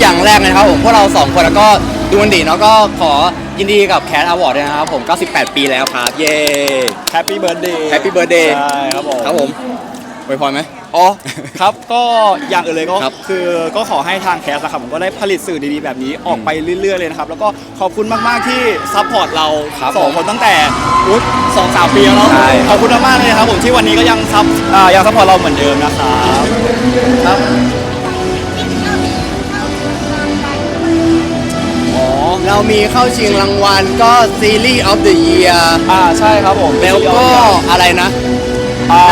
อย่างแรกเลยนะครับผมพวกเราสองคนแล้วก็ดูมันดีเนาะก็ขอยินดีกับแค t อวอร์ดด้วยนะครับผม 98 ปีแล้วครับ เย้ แฮปปี้เบิร์ดเดย์ Happy Birthday ใช่ครับผมครับผมอวยพรไหม อ๋อ ครับ ก็อย่างอื่นเลยก็ครับคือก็ขอให้ทางแคสนะครับผมก็ได้ผลิตสื่อดีๆแบบนี้ออกไปเรื่อยๆเลยนะครับ แล้วก็ขอบคุณมากๆที่ซัพพอร์ตเราครับสองผมคนตั้งแต่อุ๊ยสองสามปีแล้วเนาะใช่ ขอบคุณมากๆเลยนะครับผมที่วันนี้ก็ยังซับอ่ายังซัพพอร์ตเราเหมือนเดิมนะครับ ครับ เรามีเข้าชิงรางวัลก็ซีรีส์ of the year อ่าใช่ครับผมแล้วก็อะไรนะอ่า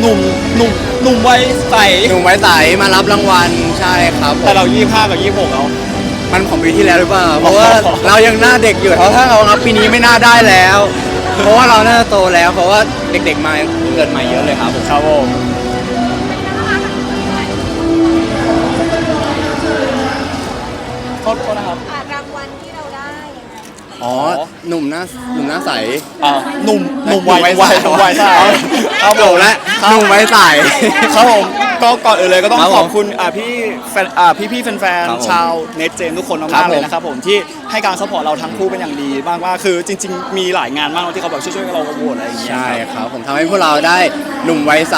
หนุ่มหนุ่มหนุ่มวัยใสหนุ่มไว้ใสมารับรางวัลใช่ครับผมแต่เรายี่ห้ากับยี่หกแล้วมันของปีที่แล้วหรือเปล่าเพราะว่าเรายังหน้าเด็กอยู่เพราะถ้าเรารับปีนี้ไม่น่าได้แล้ว เพราะว่าเราน่าจะโตแล้ว เพราะว่าเด็กๆมาเกิดใหม่เยอะเลยครับผมครับผม หนุ่มหน้าหนุ่มหน้าใสอ่าหนุ่มหนุ่มวัยหนุ่มวัวัยยใสหนุ่มวัยใสครับโหลและหนุ่มไว้ใส ครับผมก็ก่อนอื่นเลยก็ต้องครับผมขอบคุณอ่าพี่แฟนอ่าพี่พี่ๆแฟนครับผมๆชาวเน็ตเจนทุกคนครัมากบๆเลยผมนะครับผมที่ให้การซัพพอร์ตเราทั้งคู่เป็นอย่างดีมากว่าคือจริง ๆ มีหลายงานมากที่เขาแบบช่วยๆเราโหวตอะไรอย่างเงี้ยใช่ครับผมทำให้พวกเราได้หนุ่มไว้ใส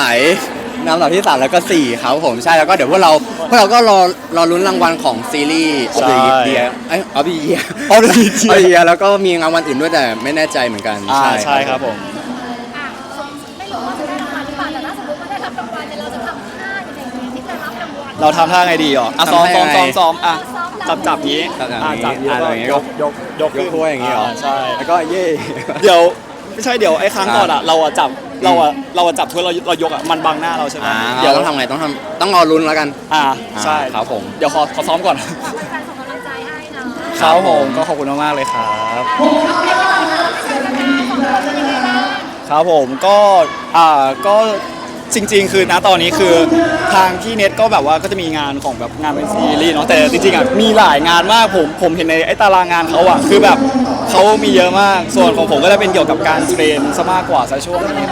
นำดับที่สามแล้วก็สี่ครับผมใช่แล้วก็เดี๋ยวพวกเราพวกเราก็รอรอลุ้นรางวัลของซีรีส์ of the year เอ้ย of the year Of the year of the year แล้วก็มีรางวัลอื่นด้วยแต่ไม่แน่ใจเหมือนกันอ่าใช่ครับผมอะไม่รู้ว่าจะได้รางวัลหรือเปล่าแต่ถ้าสมมติว่าได้รับรางวัลเนี่ยเราจะทำท่ายังไงดีที่จะรับรางวัลเราทำท่าไงดีอะอะซ้อมซ้อมซ้อมซ้อมอะซ้จัอบมจับนี้จับจับอะนี้จับนี้อะแล้วอะไรอย่างเงี้ก็ยยกยกยกยกถ้วยอย่างงี้เหรอใช่แล้วก็เย่เดี๋ยวไม่ใช่เดี๋ยวไอ้ครั้งครับก่อนอะเราอะจับ เราอะเราอะจับถ้วยเราเรายกอะมันบังหน้าเราใช่ไหมอ่าเดี๋เดี๋ยยววต้องทำไงต้องทำต้องรอลุ้นแล้วกัน อ่าใช่อ่าครับผม เดี๋ยวขอขอซ้อมก่อนขอแฟนๆส่งกำลังใจให้เนาะครับผมก็ขอบคุณมากๆเลยครับ ครับผมก็อ่าก็ จริง ๆ คือณตอนนี้คือทางพี่เน็ตก็แบบว่าก็จะมีงานของแบบงานเป็นซีรีส์เนาะแต่จริงๆอะมีหลายงานมากผมผมเห็นในไอ้ตารางงานเขาอะคือแบบเขามีเยอะมากส่วนของผมก็จะเป็นเกี่ยวกับการเทรนซะมากกว่าซะช่วงนี้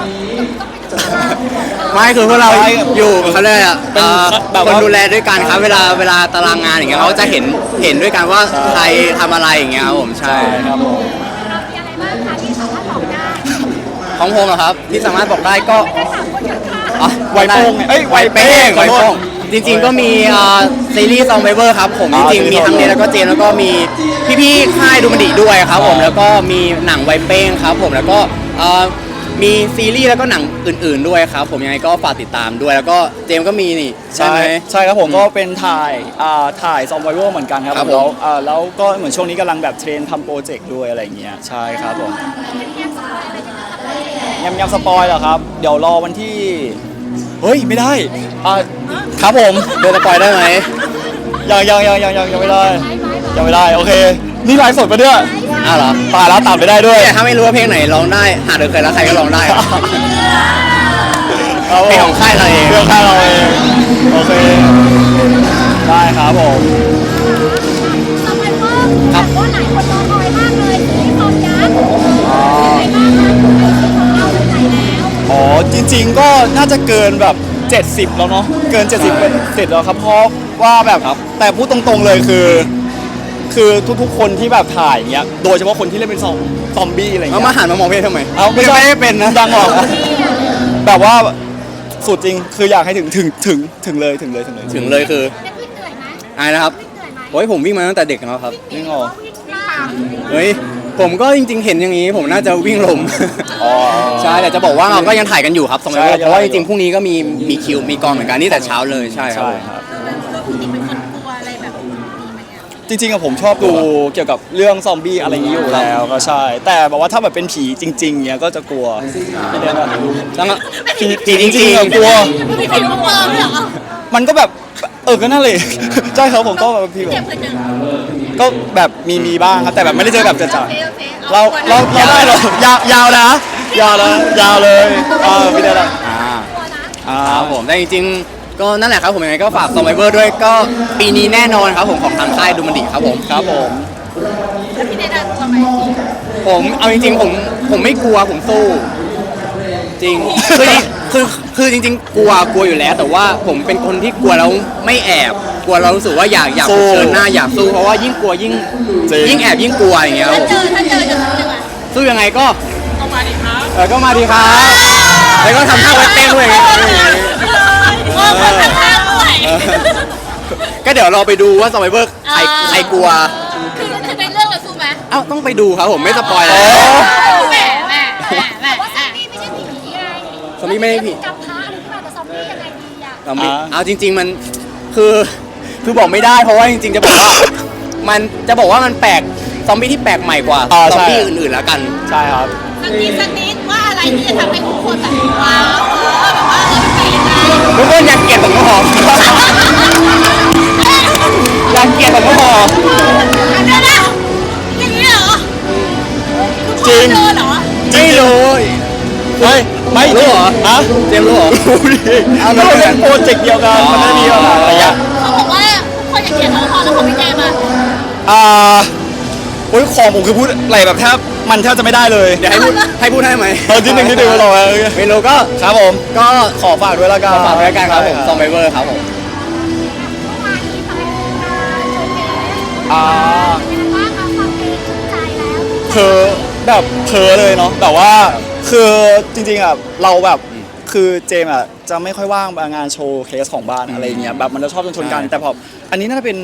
ไม่คือพวกเราใช่อยู่เขาเรียกอะไรอะเป็นเอ่อแบบคนว่าดูแลด้วยกันครับเวลาเวลาตารางงานอย่างเงี้ยเขาจะเห็นเห็นด้วยกันว่าใครทำอะไรอย่างเงี้ยครับผมใช่ ครับผมเรามีอะไรบ้างคะที่สามารถบอกได้ของผมอะครับ ที่สามารถบอกได้ก็ อ๋อไวโป้งไงเอ้ยไวไวเป้เป้งงไวโป้ง จริงๆก็มีเอ่อซีรีส์ซองไบเบอร์ครับผมอ๋จอริงๆซีรีมีส์ทั้งเนยแล้วก็เจนแล้วก็มีพี่ๆค่ายดูมันดีด้วยครับผมอ๋อ แล้วก็มีหนังไวเป้งครับผมแล้วก็เอ่อมีซีรีส์แล้วก็หนังอื่น ๆด้วยครับผมยังไงก็ฝากติดตามด้วยแล้วก็เจมส์ก็มีนี่ใช่ใช่ไหม ใช่ครับผมก็เป็นถ่ายอ่าถ่ายซอมไวเวอร์เหมือนกันครับครับผม แล้วผมอ่าแล้วก็เหมือนช่วงนี้กำลังแบบเทรนทำโปรเจกต์ด้วยอะไรอย่างเงี้ยใช่ครับผมยำยำสปอยเหรอครับ เดี๋ยวรอวันที่ เฮ้ยไม่ได้อ่าครับผมเดินสปอยได้ไหมยังยังยังยังยังยังไม่ได้ยังไม่ได้โอเคนี่ไลฟ์สดปะเนี่ยอ้าวเหรอตายแล้วตัดไม่ได้ด้วยแต่ถ้าไม่รู้ว่าเพลงไหนร้องได้หาเดินเคยแล้วใครก็ร้องได้ครับครับผมเพลงของค่ายเราเองเพลงของค่ายเราเองโอเคได้ครับผมทำไมว่าแบบว่าหลายคนรอคอยมากเลย ริง ๆ ก็น่าจะเกินแบบ 70 แล้วเนาะเกิน 70เป็นเสร็จแล้วครับเพราะว่าแบบแต่พูดตรงๆเลยคือ คือทุกๆ คนที่แบบถ่ายอย่างเงี้ยโดยเฉพาะคนที่เล่นเป็นซอมซอมบี้อะไรอย่างเอาเงี้มายหันมามองเพลงทำไมเอาไม่ใช่ไม่ได้เป็นนะดังหรอกแบบว่าสุดจริงคืออยากให้ถึงถึงถึงถึงเลยถึงเลยถึงเลยถึงเลยคือเป็นวิ่งเหนื่อยไหมอายนะครับวิ่งเหนื่อยไหมโอ้ยผมวิ่งมาตั้งแต่เด็กแล้วครับนี่งอวิ่งตามเฮ้ย ผมก็จริง ๆ เห็นอย่างนี้ ผมน่าจะวิ่งลมอ๋อ ใช่แต่จะบอกว่าเราก็ยังถ่ายกันอยู่ครับสมัยใช่ เพราะว่าจยังถ่ายอยู่ริงๆพรุ่งนี้ก็มีมีคิวมีกองเหมือนกันนี่แต่เช้าเลยใช่ครับ ใช่ครับคุณเป็นคนกลัวอะไรแบบนี้ไหมอะจริงๆอะผมชอบดูเกี่ยวกับเรื่องซอมบี้อะไรอย่างนี้อยู่แล้วก็ใช่ แต่แบบว่าถ้าแบบเป็นผีจริงๆเนี้ยก็จะกลัวไม่ได้แบบ แล้วก็ผีผีจจริริงงๆๆอะกลัว ไม่มีใครรู้ว่าเลยเหรอมันก็แบบเออก็นั่นเลย ใช่ครับผมก็แบบพี่แบเจ็บบคนหนึ่งก็แบบมีมีบ้างครับแต่แบบไม่ได้เจอแบบจะโอจ่าเคโอเคเราเราเราได้เหรอยาวยาวนะยาวนะยาวเลยเออไม่ได้ละอ่า กลัวนะอ่าครับผมแต่จริงๆ ก็นั่นแหละครับผมยังไงก็ฝากซอมไบเบอร์ด้วยก็ปีนี้แน่นอนครับผมของทางค่ายดูมันดีครับผมครับผมแล้วพี่เนดากลัวไหมผมเอาจริงๆผมผมไม่กลัวผมสู้ จริงคือจริง คือคือจริงๆ กลัวกลัวอยู่แล้ว แต่ว่าผมเป็นคนที่กลัวแล้วไม่แอบ กลัวเรารู้สึกว่าอยากอยากสู้เผชิญหน้าอยากสู้เพราะว่ายิ่งกลัวยิ่งจริง ยิ่งแอบยิ่งกลัวอย่างเงี้ยครับถ้าผมเจอถ้าเจอจะสู้ยังไงสู้ยังไงก็ก็มาดีครับเออก็มาดีครับแล้วก็ทำท่าไว้เต้นด้วยไงเออคนข้างๆด้วย ก็เดี๋ยวเราไปดูว่าซอมไบเบอร์ใครอ่า ใครกลัว คือคือในเรื่องเราสู้ไหม เอ้าต้องไปดูครับผมไม่สปอยเลยแห อมบี้ไม่ได้ผีกับพระหรือเปล่าแต่ซอมบี้ยังไงดีอะ ซอมบี้อ่า เอาจริง ๆ มันคือคือบอกไม่ได้เพราะว่าจริง ๆ จะบอกว่า มันจะบอกว่ามันแปลกซอมบี้ที่แปลกใหม่กว่าอ่าซอมใช่บี้อื่นๆแล้วกัน ใช่ครับ สักนิดสักนิดว่าอะไรที่จะทำให้ทุกคนแบบว้าวเออแบบว่าเออมันเป็นยังไงทุก ไม่ไม่รู้เหรอฮะเจมส์รู้เหรอรู้ดิเอาเราแล้วเล่นโปรเจกต์เดียวกันมันไม่มีอะไรอย่างเขาบอกว่าคนอยากเขียนละครแล้วของพี่เจมส์อะอ่าโอ้ยของผมคือพูดอะไรแบบแทบมันแทบจะไม่ได้เลยเดี๋ยวให้พูดให้พูดให้ไหมเออนิดนึงนิดนึงรอเออไม่รู้ก็ครับผมก็ขอฝากด้วยแล้วกันฝากไว้แล้วกันครับผมซอมไบเบอร์ครับผมเมื่อวานนี้ไปงานโชว์เคสอ่าเป็นยังไงบ้างคะฟังเพลงถูกใจแล้วเพอแบบเพอเลยเนาะแต่ว่า คือจริงๆอะเราแบบคือเจมส์อะจะไม่ค่อยว่างงานโชว์เคสของบ้านอะไรเงี้ยแบบมันจะชอบชนๆกันใช่แต่พออันนี้น่าจะเป็น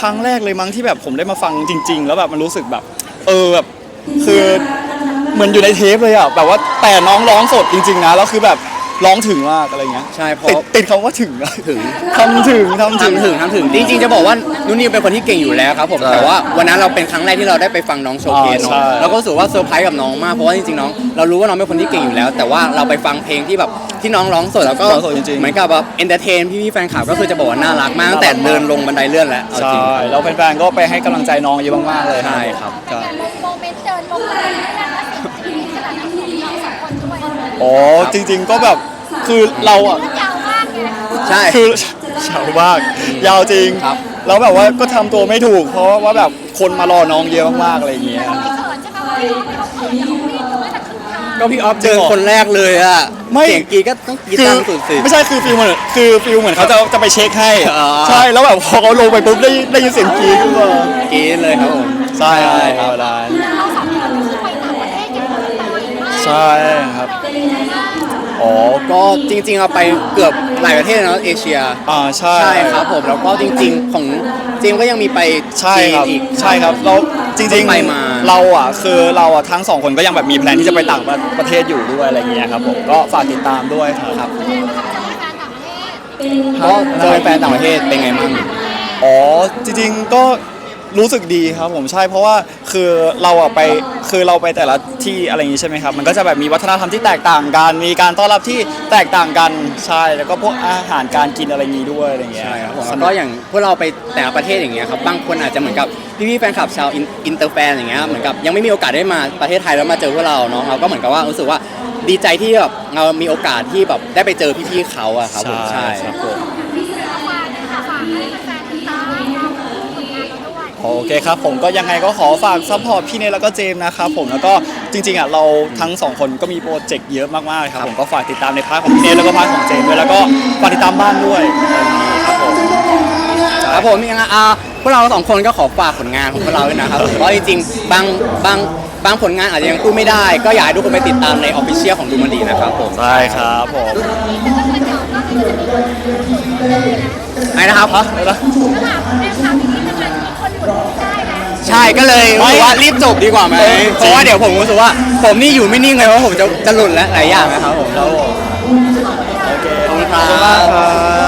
ครั้งแรกเลยมั้งที่แบบผมได้มาฟังจริง ๆ แล้วแบบมันรู้สึกแบบ เออแบบคือเหมือนอยู่ในเทปเลยอะแบบว่าแต่น้องร้องสดจริง ๆ นะแล้วคือแบบ ร้องถึงมากอะไรเงี้ยใช่เพราะ ติดติดคำว่าถึงอะถึง ทำถึงทำถึง ทำถึงทำถึงจริงๆจะบอกว่านุ่นนิวเป็นคนที่เก่งอยู่แล้วครับผมใช่แต่ว่าวันนั้นเราเป็นครั้งแรกที่เราได้ไปฟังน้องโชว์เคสอ่าเนาะใช่ เราก็รู้สึกว่าเซอร์ไพรส์กับน้องมากเพราะว่าจริงๆน้องเรารู้ว่าน้องเป็นคนที่เก่งอยู่แล้ว แต่ว่าเราไปฟังเพลงที่แบบที่น้องร้องสดแล้วก็ร้องสดจริงๆ เหมือนกับแบบเอนเตอร์เทนพี่ๆแฟนคลับก็คือจะบอกว่าน่ารักมากตั้งแต่เดินลงบันไดเลื่อนแล้วเอาจใช่ริงแล้วแฟนๆก็ไปให้กำลังใจน้องเยอะมากๆเลยใช่ครับใช่แต่ลงโมเมนต์เดินลงมาเรื่อย อ๋อจริง ๆก็แบบคือเราอะมันยาวมากไงใช่ คือ ยาวมากยาวจริงครับ แล้วแบบว่าก็ทำตัวไม่ถูก เพราะว่าแบบคนมารอน้องเยอะมากๆอะไรอย่างเงี้ย ไม่เขินใช่ไหมว่าเขาเขินอย่าเขาปีนกันตั้งแต่ครึ่งทางก็พี่ออฟเจอคนแรกเลยอะไม่ เสียงกรีดก็ต้องกรีดคือตามสุดสิ ไม่ใช่คือฟิลเหมือนคือฟิลเหมือนเขาจะจะไปเช็คให้อ๋อ ใช่แล้วแบบพอเขาลงไปปุ๊บได้ได้ยินเสียงกรี๊ดขึ้นมา กรีดเลยครับผมใช่คครัรับบได้ ใช่ครับ อ๋อ ก็จริงๆเราไปเกือบหลายประเทศแล้วเอเชีย อ่าใช่ใช่ครับผม แล้วก็จริงๆ ของเจมส์ก็ยังมีไปใช่จีนครับอีก ใช่ครับเราจริงไปมาๆเราอะคือเราอะทั้งสองคนก็ยังแบบมีแพลนที่จะไปต่างประเทศอยู่ด้วยอะไรอย่างเงี้ยครับผมก็ฝากติดตามด้วยครับก็เจอแฟนต่างประเทศเป็นไงบ้างอ๋อจริงๆก็ รู้สึกดีครับผมใช่เพราะว่าคือเราอะไปคือเราไปแต่ละที่อะไรอย่างงี้ใช่ไหมครับมันก็จะแบบมีวัฒนธรรมที่แตกต่างกัน มีการต้อนรับที่แตกต่างกันใช่แล้วก็พวกอาหารการกินอะไรอย่างงี้ด้วยอะไรอย่างเงี้ยใช่ครับผมสแล้วนุก็อย่างพวกเราไปแต่ละประเทศอย่างเงี้ยครับบางคนอาจจะเหมือนกับพี่ๆแฟนคลับชาวอินอินเตอร์แฟนอย่างเงี้ยเหมือนกับยังไม่มีโอกาสได้มาประเทศไทยแล้วมาเจอพวกเราเนาะเราก็เหมือนกับว่ารู้สึกว่าดีใจที่แบบเรามีโอกาสที่แบบได้ไปเจอพี่ๆเขาอะครับผมใช่ใช่ครับผม ฝากฝากให้แฟนๆติดตามผลงานเราด้วย โอเคครับผมก็ยังไงก็ขอฝากซัพพอร์ตพี่เนยแล้วก็เจมส์นะครับผมแล้วก็จริงๆอะเราทั้งสองคนก็มีโปรเจกต์เยอะมากๆครับผมก็ฝากติดตามในพาร์ทของพี่เนยแล้วก็พาร์ทของเจมส์ด้วยแล้วก็ฝากติดตามบ้านด้วยครับผมครับผมยังไงอ่าพวกเราสองคนก็ขอฝากผลงานของพวกเราด้วยนะครับเพราะจริงๆบางบางบางผลงานอาจจะยังพูดไม่ได้ ก็อยากให้ทุกคนไปติดตามในออฟฟิเชียลของดูมันดีนะครับผมใช่ครับผม ไอ้นะครับฮะอะไรนะใช่ก็เลยรู้สึกว่ารีบจบดีกว่าไหมเออเพราะว่าเดี๋ยวผมรู้สึกว่า ผมนี่อยู่ไม่นิ่งเลยเพราะผมจะจะหลุดแล้วหลายอย่างนะครับผมครับผมโอเคขอบคุณครับขอบคุณมากครับ